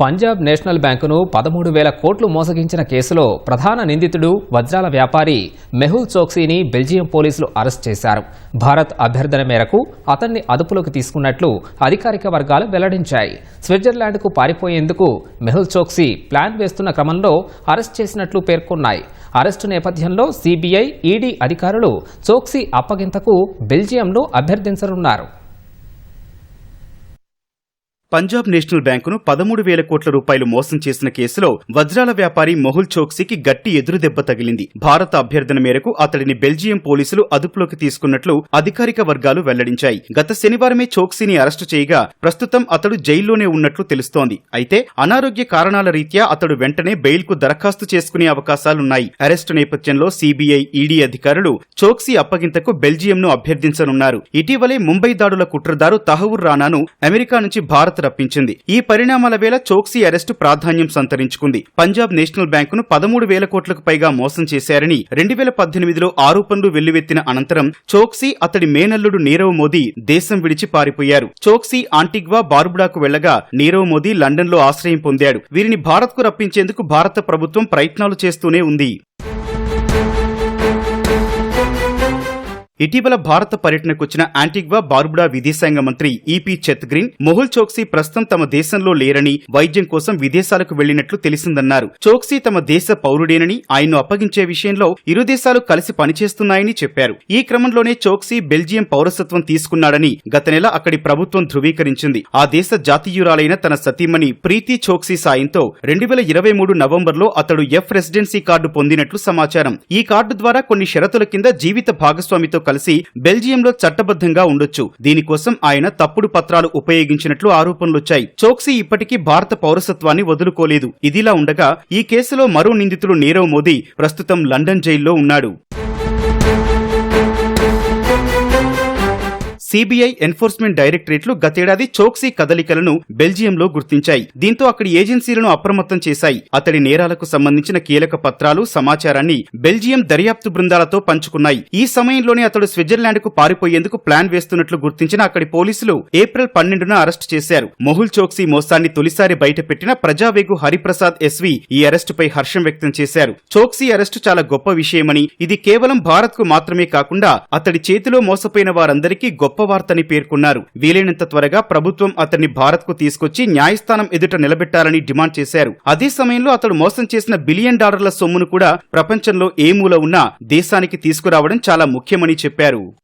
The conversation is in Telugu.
పంజాబ్ నేషనల్ బ్యాంకును పదమూడు వేల కోట్లు మోసగించిన కేసులో ప్రధాన నిందితుడు వజ్రాల వ్యాపారి మెహుల్ చోక్సీని బెల్జియం పోలీసులు అరెస్ట్ చేశారు. భారత్ అభ్యర్థన మేరకు అతన్ని అదుపులోకి తీసుకున్నట్లు అధికారిక వర్గాలు వెల్లడించాయి. స్విట్జర్లాండ్కు పారిపోయేందుకు మెహుల్ చోక్సీ ప్లాన్ వేస్తున్న క్రమంలో అరెస్ట్ చేసినట్లు పేర్కొన్నాయి. అరెస్టు నేపథ్యంలో సిబిఐ ఈడీ అధికారులు చోక్సీ అప్పగింతకు బెల్జియంను అభ్యర్థించనున్నారు. పంజాబ్ నేషనల్ బ్యాంకును పదమూడు వేల కోట్ల రూపాయలు మోసం చేసిన కేసులో వజ్రాల వ్యాపారి మొహుల్ చోక్సీకి గట్టి ఎదురుదెబ్బ తగిలింది. భారత అభ్యర్థన మేరకు అతడిని బెల్జియం పోలీసులు అదుపులోకి తీసుకున్నట్లు అధికారిక వర్గాలు వెల్లడించాయి. గత శనివారమే చోక్సీని అరెస్టు చేయగా ప్రస్తుతం అతడు జైల్లోనే ఉన్నట్లు తెలుస్తోంది. అయితే అనారోగ్య కారణాల రీత్యా అతడు వెంటనే బెయిల్కు దరఖాస్తు చేసుకునే అవకాశాలున్నాయి. అరెస్టు నేపథ్యంలో సీబీఐ ఈడీ అధికారులు చోక్సీ అప్పగింతకు బెల్జియంను అభ్యర్థించనున్నారు. ఇటీవలే ముంబై దాడుల కుట్రదారు తహవూర్ రానాను అమెరికా నుంచి భారత్ రప్పించింది. ఈ పరిణామాల వేళ చోక్సీ అరెస్టు ప్రాధాన్యం సంతరించుకుంది. పంజాబ్ నేషనల్ బ్యాంకును పదమూడు వేల కోట్లకు పైగా మోసం చేశారని రెండు వేల పద్దెనిమిదిలో ఆరోపణలు వెల్లువెత్తిన అనంతరం చోక్సీ అతడి మేనల్లుడు నీరవ్ మోదీ దేశం విడిచి పారిపోయారు. చోక్సీ ఆంటిగ్వా బార్బుడాకు వెళ్ళగా నీరవ్ మోదీ లండన్లో ఆశ్రయం పొందాడు. వీరిని భారత్కు రప్పించేందుకు భారత ప్రభుత్వం ప్రయత్నాలు చేస్తూనే ఉంది. ఇటీవల భారత పర్యటనకొచ్చిన యాంటిగ్వా బార్బుడా విదేశాంగ మంత్రి ఈపీ చెత్గ్రీన్ మొహుల్ చోక్సీ ప్రస్తుతం తమ దేశంలో లేరని వైద్యం కోసం విదేశాలకు వెళ్ళినట్లు తెలిసిందన్నారు. చోక్సీ తమ దేశ పౌరుడేనని ఆయన్ను అప్పగించే విషయంలో ఇరు దేశాలు కలిసి పనిచేస్తున్నాయని చెప్పారు. ఈ క్రమంలోనే చోక్సీ బెల్జియం పౌరసత్వం తీసుకున్నాడని గత నెల అక్కడి ప్రభుత్వం ధృవీకరించింది. ఆ దేశ జాతీయురాలైన తన సతీమణి ప్రీతి చోక్సీ సాయంతో రెండు వేల ఇరవై మూడు నవంబర్లో అతడు ఎఫ్ రెసిడెన్సీ కార్డు పొందినట్లు సమాచారం. ఈ కార్డు ద్వారా కొన్ని షరతుల కింద జీవిత భాగస్వామితో కలిసి బెల్జియంలో చట్టబద్ధంగా ఉండొచ్చు. దీనికోసం ఆయన తప్పుడు పత్రాలు ఉపయోగించినట్లు ఆరోపణలొచ్చాయి. చోక్సీ ఇప్పటికీ భారత పౌరసత్వాన్ని వదులుకోలేదు. ఇదిలా ఉండగా ఈ కేసులో మరో నిందితుడు నీరవ్ మోదీ ప్రస్తుతం లండన్ జైల్లో ఉన్నాడు. సిబిఐ ఎన్ఫోర్స్మెంట్ డైరెక్టరేట్లు గతేడాది చోక్సీ కదలికలను బెల్జియంలో గుర్తించాయి. దీంతో అక్కడి ఏజెన్సీలను అప్రమత్తం చేశాయి. అతడి నేరాలకు సంబంధించిన కీలక పత్రాలు సమాచారాన్ని బెల్జియం దర్యాప్తు బృందాలతో పంచుకున్నాయి. ఈ సమయంలోనే అతడు స్విట్జర్లాండ్కు పారిపోయేందుకు ప్లాన్ వేస్తున్నట్లు గుర్తించిన అక్కడి పోలీసులు ఏప్రిల్ పన్నెండున అరెస్టు చేశారు. మొహుల్ చోక్సీ మోసాన్ని తొలిసారి బయటపెట్టిన ప్రజావేగు హరిప్రసాద్ ఎస్వి ఈ అరెస్టుపై హర్షం వ్యక్తం చేశారు. చోక్సీ అరెస్టు చాలా గొప్ప విషయమని ఇది కేవలం భారత్కు మాత్రమే కాకుండా అతడి చేతిలో మోసపోయిన వారందరికీ గొప్ప వార్తని పేర్కొన్నారు. వీలైనంత త్వరగా ప్రభుత్వం అతన్ని భారత్కు తీసుకొచ్చి న్యాయస్థానం ఎదుట నిలబెట్టాలని డిమాండ్ చేశారు. అదే సమయంలో అతడు మోసం చేసిన బిలియన్ డాలర్ల సొమ్మును కూడా ప్రపంచంలో ఏ మూల ఉన్నా దేశానికి తీసుకురావడం చాలా ముఖ్యమని చెప్పారు.